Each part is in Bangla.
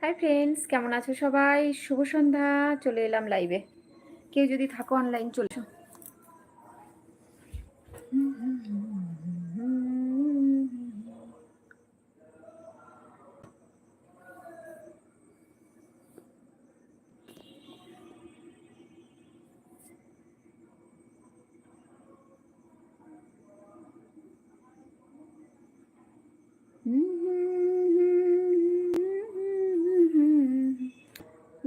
হাই ফ্রেন্ডস কেমন আছো সবাই? শুভ সন্ধ্যা, চলে এলাম লাইভে কেউ যদি থাকো অনলাইন চলে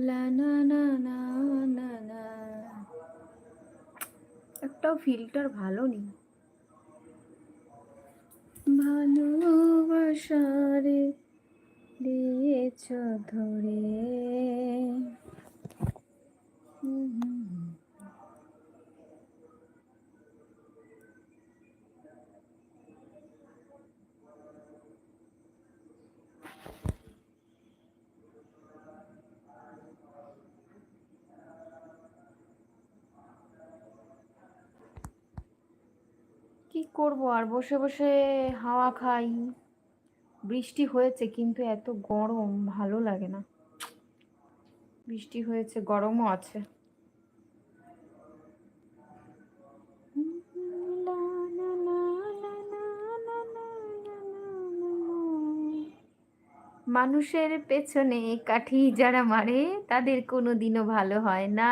লা না না না না একটাও ফিল্টার ভালো নেই। ভালোবাসারে দিয়েছ ধরে হুম হুম হুম। কি করব আর বসে বসে হাওয়া খাই। বৃষ্টি হয়েছে কিন্তু এত গরম, ভালো লাগে না। বৃষ্টি হয়েছে, গরমও আছে। মানুষের পেছনে কাঠি যারা মারে, তাদের কোনো দিনও ভালো হয় না।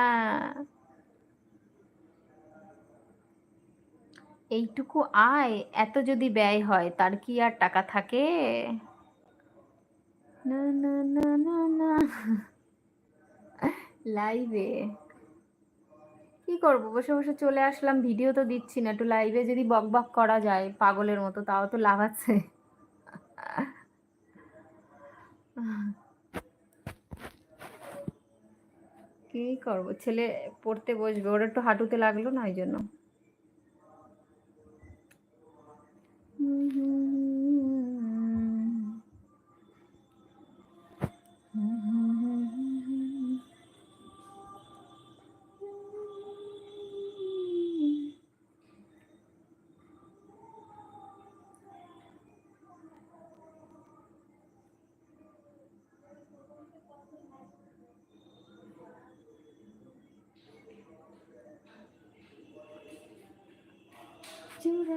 এইটুকু আয়, এত যদি ব্যয় হয়, তার কি আর টাকা থাকে? না না না না না। লাইভে কি করব? বসে বসে চলে আসলাম ভিডিও তো দিচ্ছি না, একটু লাইভে যদি বক বক করা যায়, পাগলের মতো, তাও তো লাভ আছে। কি করব? ছেলে পড়তে বসবে, ওর একটু হাঁটুতে লাগল না, ওই জন্য।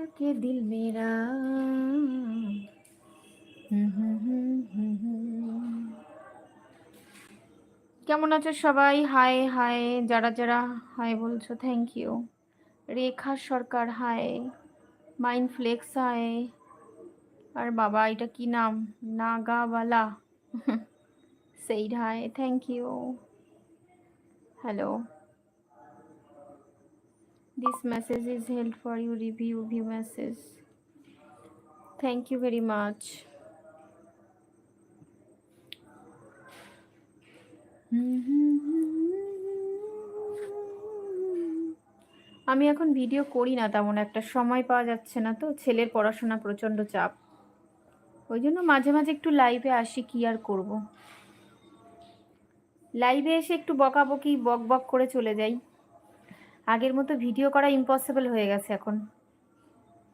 के दिल मेरा হুম হুম হুম হুম হুম। কেমন আছো সবাই হাই হাই যারা যারা হাই বলছো thank you Rekha Sarkar hi mind flex hi আর বাবা এটা কি নাম নাগাওয়ালা said hi thank you hello This message is held for you. Review, view message. Thank you very much. আমি এখন ভিডিও করি না, তেমন একটা সময় পাওয়া যাচ্ছে না তো। ছেলের পড়াশোনা প্রচণ্ড চাপ। ওই জন্য মাঝে মাঝে একটু লাইভে আসি, কি আর করব? লাইভে এসে একটু বকাবকি, বক বক করে চলে যাই। আগের মতো ভিডিও করা ইম্পসিবল হয়ে গেছে এখন।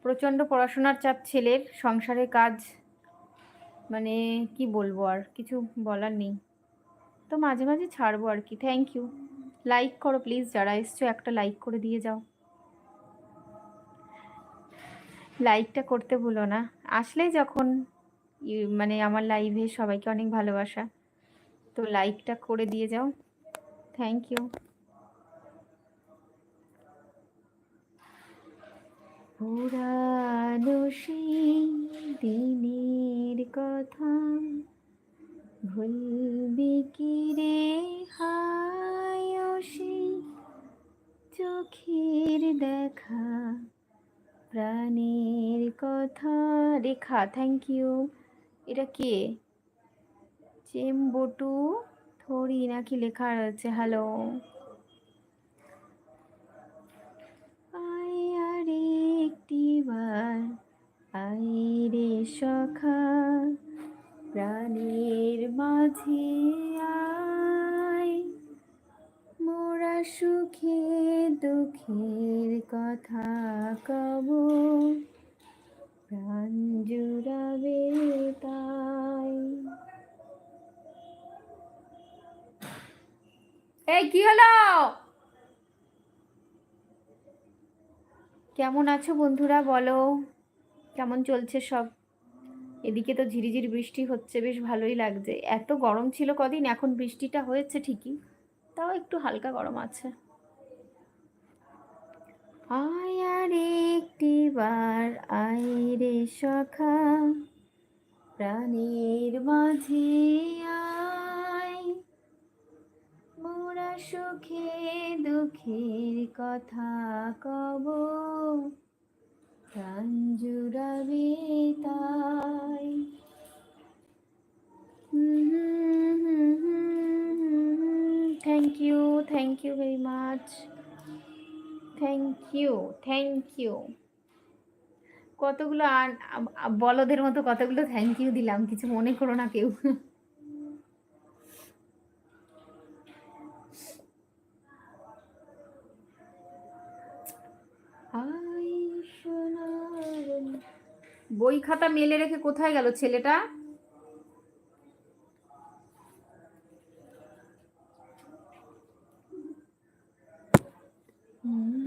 প্রচণ্ড পড়াশোনার চাপ ছেলের, সংসারের কাজ মানে কি বলব আর, কিছু বলার নেই। তো মাঝে মাঝে ছাড়বো আর কি থ্যাংক ইউ লাইক করো প্লিজ যারা এসছো একটা লাইক করে দিয়ে যাও। লাইকটা করতে ভুলো না। আসলেই যখন মানে আমার লাইভে সবাইকে অনেক ভালোবাসা, তো লাইকটা করে দিয়ে যাও। থ্যাংক ইউ পুরানো সেই দিনের কথা। ভুলবি কি রে? হায় সেই চোখের দেখা। প্রাণের কথা। রেখা থ্যাংক ইউ এটা কে? চেম্বটু? থরি নাকি লেখা রয়েছে হ্যালো মাঝে মোরা সুখে দুঃখের কথা কব। প্রাণ জুড়াবে তাই। এই, কি হলো? কেমন আছো বন্ধুরা? বলো। কেমন চলছে সব? এদিকে তো ঝিরিঝিরি বৃষ্টি হচ্ছে, বেশ ভালোই লাগছে। এত গরম ছিল কদিন, এখন বৃষ্টিটা হয়েছে ঠিকই, তাও একটু হালকা গরম আছে। আয় আর একটি বার, আয় রে সখা, প্রাণের মাঝে আয়। মোরা সুখে দুঃখের কথা কব প্রাণ জুড়াবে তাই। Thank you thank you very much thank you thank you কতগুলো বলদের মতো কতগুলো থ্যাংক ইউ দিলাম, কিছু মনে করো না কেউ। সোনার বই খাতা মেলে রেখে কোথায় গেল ছেলেটা? এমন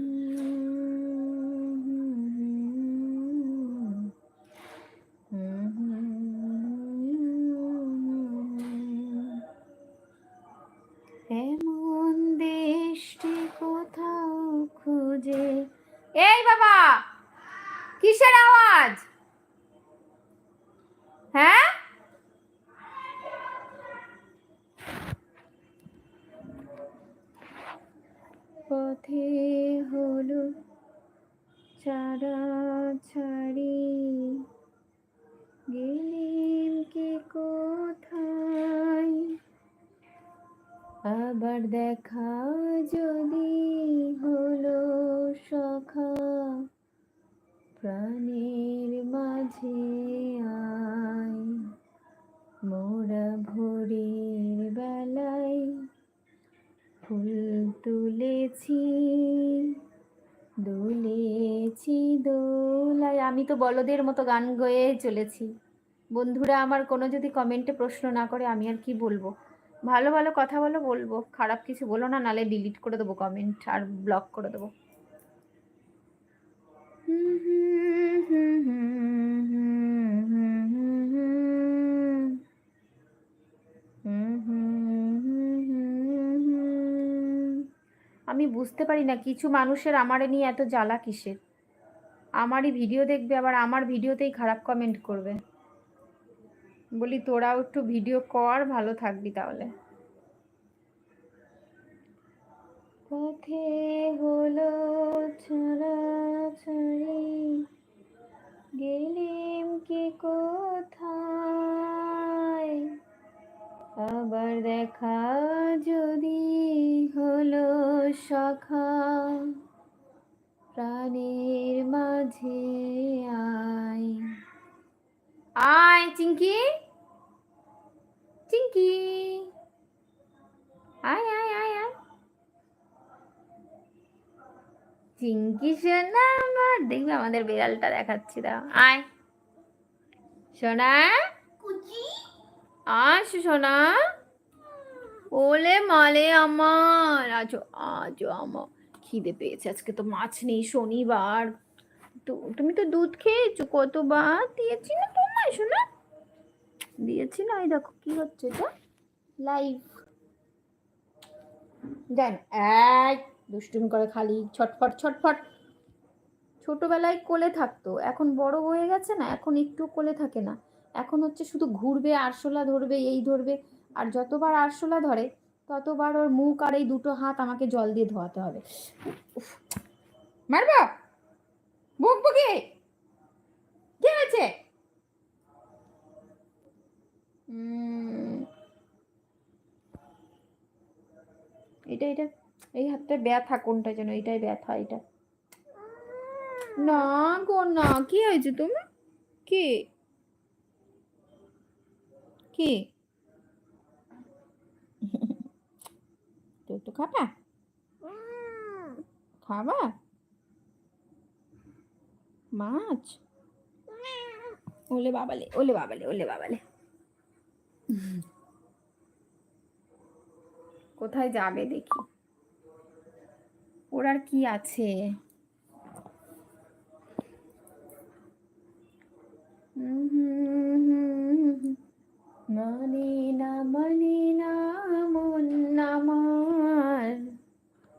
দেখা যদি হলো সখা, প্রাণের মাঝে আয় মোরা ভোরের বেলায়। ফুল তুলেছি, দুলেছি দোলায়। আমি তো বলদের মতো গান গয়ে চলেছি। বন্ধুরা, আমার কোনো যদি কমেন্টে প্রশ্ন না করে, আমি আর কি বলব? ভালো ভালো কথা বলো, বলব। খারাপ কিছু বলো না, নালে ডিলিট করে দেবো কমেন্ট আর ব্লক করে দেবো। আমি বুঝতে পারি না, কিছু মানুষের আমারে নিয়ে এত জ্বালা কিসের? আমারই ভিডিও দেখবে, আবার আমার ভিডিওতেই খারাপ কমেন্ট করবে। বলি তোরাও একটু ভিডিও কর ভালো থাকবি তাহলে। পথে হলো ছাড়াছাড়ি গেলেম কে কোথায়? আবার দেখা যদি হলো সখা প্রাণের মাঝে আয়। আয় চিঙ্কি! চিঙ্কি আয় আয় আয় আয় চিঙ্কি সোনা আমার দেখবে আমাদের বিড়ালটা দেখাচ্ছি দাও আয় সোনা আস সোনা ওলে মালে আমার আজো আজো আমার খিদে পেয়েছে আজকে তো মাছ নেই শনিবার। তুমি তো দুধ খেয়েছো কতবার? দিয়েছি না তোমায় শোনা দিয়েছি না, এই দেখো কি হচ্ছে এটা? লাইভ দেন এক দুষ্টুমি করে খালি, ছটফট ছটফট। ছোটবেলায় কোলে থাকতো, এখন বড় হয়ে গেছে না, এখন একটু কোলে থাকে না। এখন হচ্ছে শুধু ঘুরবে, আরশোলা ধরবে, এই ধরবে। আর যতবার আরশোলা ধরে, ততবার ওর মুখ আর এই দুটো হাত আমাকে জল দিয়ে ধোয়াতে হবে। মারবা? বুক বুকে কি হয়েছে উম, এটা এটা, এই হাতটা ব্যথা কোনটা যেন? এটাই ব্যথা, এটা। না গো, না, কি হয়েছে তুমি? কি? কি? তো একটু খাবা খাবা? মাছ? ওলে বাবালে ওলে বাবালে ওলে বাবালে। কোথায় যাবে দেখি। ওর আর কি আছে? মানে না মানে না, মন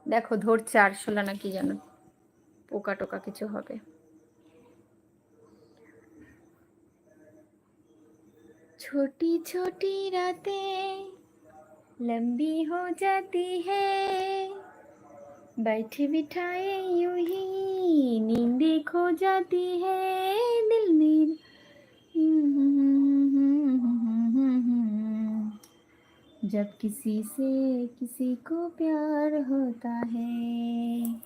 দেখো, ধরছে আরশোলা না কি জানো পোকা টোকা কিছু হবে। छोटी छोटी रातें लंबी हो जाती है बैठे बिठाए यूं ही नींदे खो जाती है दिल में जब किसी से किसी को प्यार होता है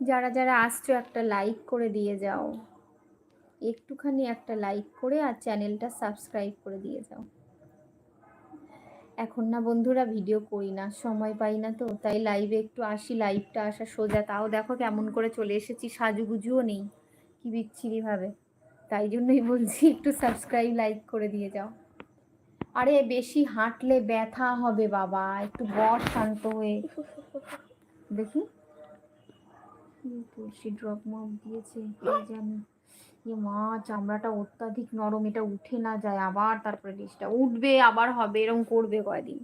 যারা যারা আসছো একটা লাইক করে দিয়ে যাও একটুখানি একটা লাইক করে আর চ্যানেলটা সাবস্ক্রাইব করে দিয়ে যাও। এখন না বন্ধুরা ভিডিও করি না, সময় পাই না তো, তাই লাইভে একটু আসি লাইভটা আসা সোজা। তাও দেখো কেমন করে চলে এসেছি, সাজুগুজুও নেই, কি বিচ্ছিরিভাবে তাই জন্যই বলছি একটু সাবস্ক্রাইব লাইক করে দিয়ে যাও। আরে বেশি হাঁটলে ব্যথা হবে বাবা, একটু বস শান্ত হয়ে। দেখি। তুলসী ড্রপ মপ দিয়েছে জানি। এ মা চামড়াটা অত্যাধিক নরম, এটা উঠে না যায়, আবার তারপরে ডিশটা উঠবে, আবার হবে, এরকম করবে কয়দিন?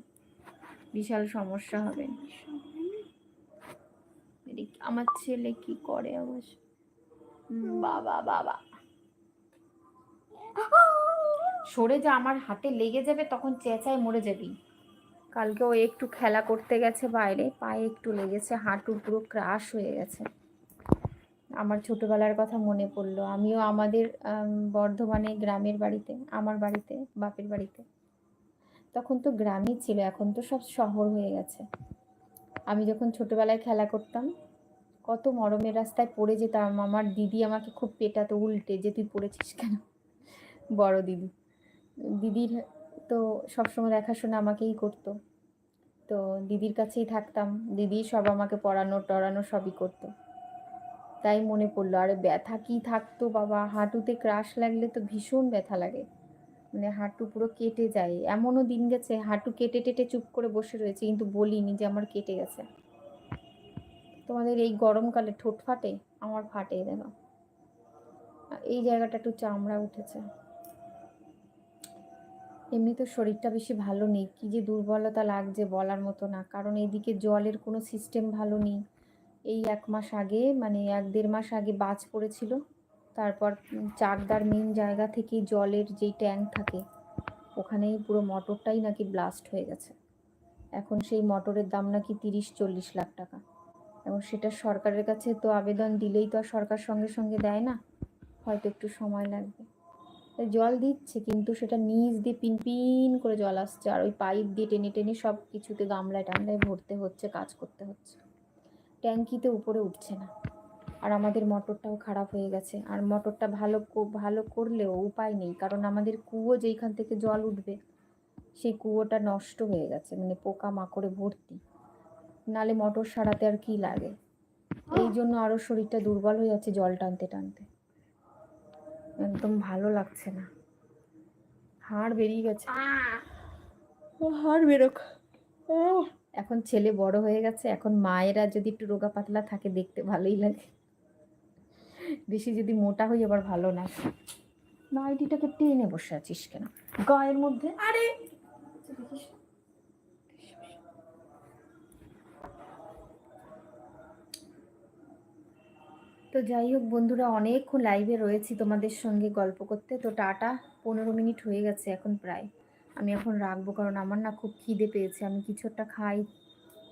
বিশাল সমস্যা হবে। আমার ছেলে কি করে অবশ্য? বাবা বাবা। সরে যা, আমার হাতে লেগে যাবে, তখন চেঁচায় মরে যাবি। কালকে ও একটু খেলা করতে গেছে বাইরে, পায়ে একটু লেগেছে হাঁটু পুরো ক্রাশ হয়ে গেছে। আমার ছোটবেলার কথা মনে পড়ল। আমিও আমাদের বর্ধমানে গ্রামের বাড়িতে, আমার বাড়িতে, বাপের বাড়িতে। তখন তো গ্রামই ছিল, এখন তো সব শহর হয়ে গেছে। আমি যখন ছোটবেলায় খেলা করতাম, কত মরমের রাস্তায় পড়ে যেতাম। আমার দিদি আমাকে খুব পেটাতো উল্টে, যে তুই পড়েছিস কেন? বড় দিদি। দিদির তো সবসময় দেখাশোনা আমাকেই করতো। তো দিদির কাছেই থাকতাম। দিদি সব আমাকে পড়ানো, টড়ানো সবই করতো। তাই মনে পড়ল, আরে ব্যথা কি থাকতো বাবা, হাঁটুতে ক্রাশ লাগলে তো ভীষণ ব্যথা লাগে। মানে হাঁটু পুরো কেটে যায়, এমনও দিন গেছে, হাঁটু কেটে টেটে চুপ করে বসে রয়েছে, কিন্তু বলিনি যে আমার কেটে গেছে। তোমাদের এই গরমকালে ঠোঁট ফাটে? আমার ফাটে দেখো এই জায়গাটা একটু চামড়া উঠেছে। এমনি তো শরীরটা বেশি ভালো নেই, কী যে দুর্বলতা লাগছে বলার মতো না, কারণ এইদিকে জলের কোনো সিস্টেম ভালো নেই। এই এক মাস আগে মানে এক দেড় মাস আগে বাজ পড়েছিল। তারপর চাকদার মেন জায়গা থেকে জলের যেই ট্যাঙ্ক থাকে, ওখানেই পুরো মোটরটাই নাকি ব্লাস্ট হয়ে গেছে। এখন সেই মোটরের দাম নাকি তিরিশ, চল্লিশ লাখ টাকা। এবং সেটা সরকারের কাছে তো আবেদন দিলেই তো আর সরকার সঙ্গে সঙ্গে দেয় না। হয়তো একটু সময় লাগবে। জল দিচ্ছে, কিন্তু সেটা নিচ দিয়ে পিন পিন করে জল আসছে। আর ওই পাইপ দিয়ে টেনে টেনে সব কিছুতে গামলায় টামলায় ভরতে হচ্ছে, কাজ করতে হচ্ছে। ট্যাঙ্কিতে উপরে উঠছে না। আর আমাদের মোটরটাও খারাপ হয়ে গেছে। আর মোটরটা ভালো ভালো করলেও উপায় নেই। কারণ আমাদের কুয়ো যেইখান থেকে জল উঠবে সেই কুয়োটা নষ্ট হয়ে গেছে। মানে পোকা মাকড়ে ভর্তি। নালে মোটর সারাতে আর কি লাগে? এই জন্য আরও শরীরটা দুর্বল হয়ে যাচ্ছে জল টানতে টানতে। একদম ভালো লাগছে না। হাড় বেরিয়ে গেছে। হাড় বেরোক। ও এখন ছেলে বড় হয়ে গেছে এখন মায়েরা যদি একটু রোগা পাতলা থাকে দেখতে ভালোই লাগে। বেশি যদি মোটা হই আবার ভালো না। নাইটিটাকে টেনে বসে আছিস কেন? গায়ের মধ্যে? আরে! তো যাই হোক বন্ধুরা অনেকক্ষণ লাইভে রয়েছি তোমাদের সঙ্গে গল্প করতে। তো টাটা পনেরো মিনিট হয়ে গেছে এখন প্রায়। আমি এখন রাখব কারণ আমার না খুব খিদে পেয়েছে। আমি কিছু একটা খাই,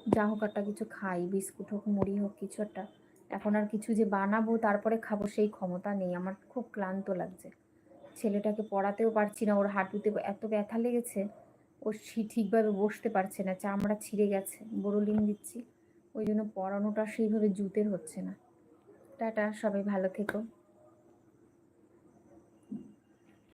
যা হোক একটা কিছু খাই, বিস্কুট হোক, মুড়ি হোক, কিছু একটা। এখন আর কিছু যে বানাবো, তারপরে খাব সেই ক্ষমতা নেই। আমার খুব ক্লান্ত লাগছে। ছেলেটাকে পড়াতেও পারছি না, ওর হাঁটুতে এত ব্যথা লেগেছে, ও ঠিকভাবে বসতে পারছে না, চামড়া ছিঁড়ে গেছে, বোরোলিন দিচ্ছি। ওই জন্য পড়ানোটা সেইভাবে জুতের হচ্ছে না। টাটা, সবাই ভালো থেকো।